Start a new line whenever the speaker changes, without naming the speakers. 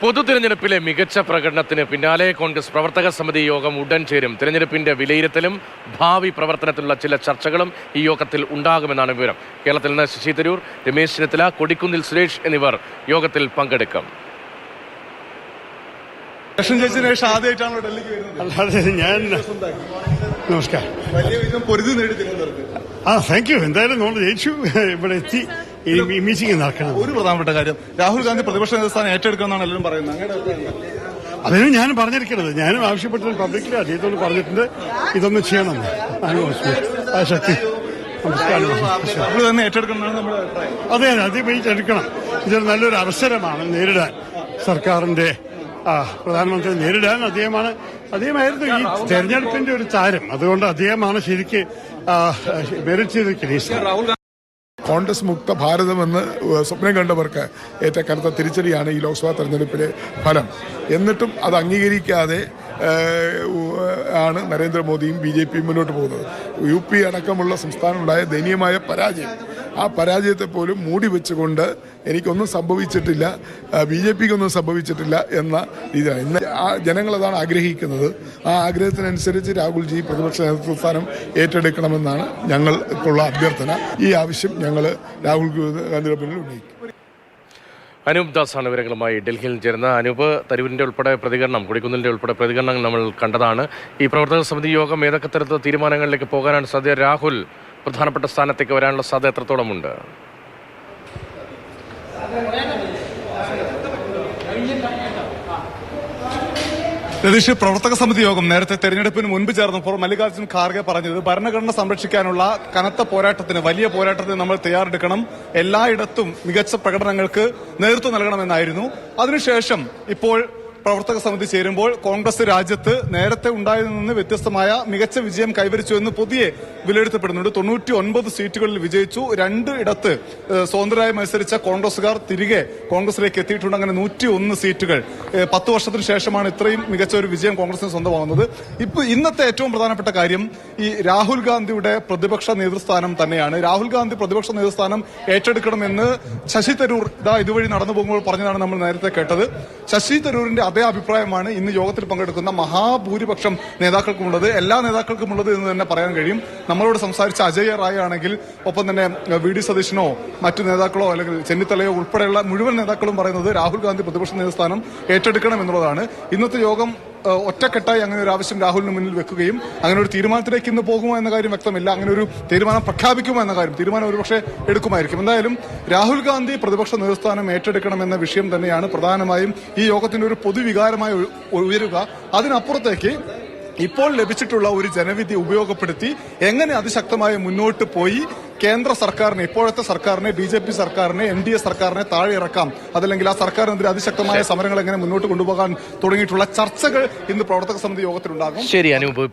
പൊതു തിരഞ്ഞെടുപ്പിലെ മികച്ച പ്രകടനത്തിന് പിന്നാലെ കോൺഗ്രസ് പ്രവർത്തക സമിതി യോഗം ഉടൻ ചേരും. തിരഞ്ഞെടുപ്പിന്റെ വിലയിരുത്തലും ഭാവി പ്രവർത്തനത്തിലുള്ള ചില ചർച്ചകളും ഈ യോഗത്തിൽ ഉണ്ടാകുമെന്നാണ് വിവരം. കേരളത്തിൽ നിന്ന് ശശി തരൂർ രമേശ് ചെന്നിത്തല കൊടിക്കുന്നിൽ സുരേഷ് എന്നിവർ യോഗത്തിൽ പങ്കെടുക്കും.
ഞാൻ നമസ്കാരം. ആ താങ്ക് യു എന്തായാലും നമ്മൾ ജയിച്ചു. ഇവിടെ എത്തി. ഈ മീറ്റിംഗ് നടക്കണം.
ഒരു പ്രധാനപ്പെട്ട കാര്യം. രാഹുൽ ഗാന്ധി പ്രതിപക്ഷ നേതൃസ്ഥാനം ഏറ്റെടുക്കുമെന്നാണ് എല്ലാവരും പറയുന്നത്. അങ്ങയുടെ ഞാൻ?
അതിന് ഞാനും പറഞ്ഞിരിക്കുന്നത് ഞാനും ആവശ്യപ്പെട്ട് പബ്ലിക്കിൽ അദ്ദേഹത്തോട് പറഞ്ഞിട്ടുണ്ട് ഇതൊന്ന് ചെയ്യണം. ശക്തി. നമസ്കാരം.
തന്നെ അഭിപ്രായം.
അതെ വെയിറ്റ് എടുക്കണം. ഇതൊരു നല്ലൊരു അവസരമാണ് നേരിടാൻ. സർക്കാരിന്റെ പ്രധാനമന്ത്രി നേരിടാൻ അദ്ദേഹമാണ് അദ്ദേഹമായിരുന്നു ഈ തെരഞ്ഞെടുപ്പിന്റെ ഒരു താരം അതുകൊണ്ട് അദ്ദേഹമാണ് ശരിക്ക് മെറിറ്റ് ചെയ്തിരിക്കുന്നത്.
കോൺഗ്രസ് മുക്ത ഭാരതമെന്ന് സ്വപ്നം കണ്ടവർക്ക് ഏറ്റ കനത്ത തിരിച്ചടിയാണ് ഈ ലോക്സഭാ തെരഞ്ഞെടുപ്പിലെ ഫലം. എന്നിട്ടും അത് അംഗീകരിക്കാതെ ആണ് നരേന്ദ്രമോദിയും ബി ജെ പിയും മുന്നോട്ട് പോകുന്നത്. യു പി അടക്കമുള്ള സംസ്ഥാനമുണ്ടായ ദയനീയമായ പരാജയം. ആ പരാജയത്തെ പോലും മൂടി വെച്ചുകൊണ്ട് എനിക്കൊന്നും സംഭവിച്ചിട്ടില്ല ബി ജെ പിക്കൊന്നും സംഭവിച്ചിട്ടില്ല എന്ന രീതിയിലാണ്. ഇന്ന് ആ ജനങ്ങളതാണ് ആഗ്രഹിക്കുന്നത്. ആ ആഗ്രഹത്തിനനുസരിച്ച് രാഹുൽജി പ്രതിപക്ഷ നേതൃത്വ സ്ഥാനം ഏറ്റെടുക്കണമെന്നാണ് ഞങ്ങൾക്കുള്ള അഭ്യർത്ഥന. ഈ ആവശ്യം ഞങ്ങൾ രാഹുൽ ഗാന്ധിയുടെ മുന്നിൽ ഉന്നയിക്കും.
അനൂപ് ദാസാണ് വിവരങ്ങളുമായി ഡൽഹിയിൽ ചേർന്ന അനൂപ് തരൂരിന്റെ ഉൾപ്പെടെ പ്രതികരണം കൊടിക്കുന്നിന്റെ ഉൾപ്പെടെ പ്രതികരണം നമ്മൾ കണ്ടതാണ്. ഈ പ്രവർത്തക സമിതി യോഗം ഏതൊക്കെ തരത്തിലുള്ള തീരുമാനങ്ങളിലേക്ക് പോകാനാണ് സാധ്യത? രാഹുൽ പ്രധാനപ്പെട്ട സ്ഥാനത്തേക്ക് വരാനുള്ള സാധ്യത എത്രത്തോളമുണ്ട്?
രതീഷ് പ്രവർത്തക സമിതി യോഗം നേരത്തെ തെരഞ്ഞെടുപ്പിന് മുൻപ് ചേർന്നപ്പോൾ മല്ലികാർജുൻ ഖാർഗെ പറഞ്ഞത് ഭരണഘടന സംരക്ഷിക്കാനുള്ള കനത്ത പോരാട്ടത്തിന് വലിയ പോരാട്ടത്തിന് നമ്മൾ തയ്യാറെടുക്കണം. എല്ലായിടത്തും മികച്ച പ്രകടനങ്ങൾക്ക് നേതൃത്വം നൽകണമെന്നായിരുന്നു. അതിനുശേഷം ഇപ്പോൾ പ്രവർത്തക സമിതി ചേരുമ്പോൾ കോൺഗ്രസ് രാജ്യത്ത് നേരത്തെ ഉണ്ടായതിൽ നിന്ന് വ്യത്യസ്തമായ മികച്ച വിജയം കൈവരിച്ചു എന്ന് പുതിയെ വിലയിരുത്തപ്പെടുന്നുണ്ട്. തൊണ്ണൂറ്റി ഒൻപത് സീറ്റുകളിൽ വിജയിച്ചു. രണ്ട് ഇടത്ത് സ്വതന്ത്രരായി മത്സരിച്ച കോൺഗ്രസുകാർ തിരികെ കോൺഗ്രസിലേക്ക് എത്തിയിട്ടുണ്ട്. അങ്ങനെ നൂറ്റി ഒന്ന് സീറ്റുകൾ പത്ത് വർഷത്തിന് ശേഷമാണ് ഇത്രയും മികച്ച ഒരു വിജയം കോൺഗ്രസിന് സ്വന്തമാകുന്നത് ഇപ്പൊ ഇന്നത്തെ ഏറ്റവും പ്രധാനപ്പെട്ട കാര്യം ഈ രാഹുൽ ഗാന്ധിയുടെ പ്രതിപക്ഷ നേതൃസ്ഥാനം തന്നെയാണ്. രാഹുൽ ഗാന്ധി പ്രതിപക്ഷ നേതൃസ്ഥാനം ഏറ്റെടുക്കണമെന്ന് ശശി തരൂർ ഇതാ ഇതുവഴി നടന്നു പോകുമ്പോൾ പറഞ്ഞതാണ് നമ്മൾ നേരത്തെ കേട്ടത്. ശശി തരൂരിന്റെ അതേ അഭിപ്രായമാണ് ഇന്ന് യോഗത്തിൽ പങ്കെടുക്കുന്ന മഹാഭൂരിപക്ഷം നേതാക്കൾക്കുമുള്ളത്. എല്ലാ നേതാക്കൾക്കുമുള്ളത് എന്ന് തന്നെ പറയാൻ കഴിയും. നമ്മളോട് സംസാരിച്ച അജയ് റായ് ആണെങ്കിൽ ഒപ്പം തന്നെ വി ഡി സതീശനോ മറ്റു നേതാക്കളോ അല്ലെങ്കിൽ ചെന്നിത്തലയോ ഉൾപ്പെടെയുള്ള മുഴുവൻ നേതാക്കളും പറയുന്നത് രാഹുൽ ഗാന്ധി പ്രതിപക്ഷ നേതൃസ്ഥാനം ഏറ്റെടുക്കണം എന്നുള്ളതാണ്. ഇന്നത്തെ യോഗം ഒറ്റക്കെട്ടായി അങ്ങനെ ഒരു ആവശ്യം രാഹുലിന് മുന്നിൽ വെക്കുകയും അങ്ങനെ ഒരു തീരുമാനത്തിലേക്ക് ഇന്ന് പോകുമോ എന്ന കാര്യം വ്യക്തമില്ല. അങ്ങനെ ഒരു തീരുമാനം പ്രഖ്യാപിക്കുമോ എന്ന കാര്യം തീരുമാനം ഒരുപക്ഷെ എടുക്കുമായിരിക്കും. എന്തായാലും രാഹുൽ ഗാന്ധി പ്രതിപക്ഷ നേതൃസ്ഥാനം ഏറ്റെടുക്കണമെന്ന വിഷയം തന്നെയാണ്. പ്രധാനമായും ഈ യോഗത്തിന്റെ ഒരു പൊതുവികാരമായി ഉയരുക. അതിനപ്പുറത്തേക്ക് ഇപ്പോൾ ലഭിച്ചിട്ടുള്ള ഒരു ജനവിധി ഉപയോഗപ്പെടുത്തി എങ്ങനെ അതിശക്തമായി മുന്നോട്ട് പോയി കേന്ദ്ര സർക്കാരിനെ ഇപ്പോഴത്തെ സർക്കാരിനെ ബി ജെ പി സർക്കാരിനെ എൻ ഡി എ സർക്കാരിനെ താഴെ ഇറക്കാം. അതല്ലെങ്കിൽ ആ സർക്കാരിനെതിരെ അതിശക്തമായ സമരങ്ങൾ എങ്ങനെ മുന്നോട്ട് കൊണ്ടുപോകാൻ തുടങ്ങിയിട്ടുള്ള ചർച്ചകൾ ഇന്ന് പ്രവർത്തക സമിതി യോഗത്തിലുണ്ടാകും.
ശരി അനൂപ് ഇപ്പോൾ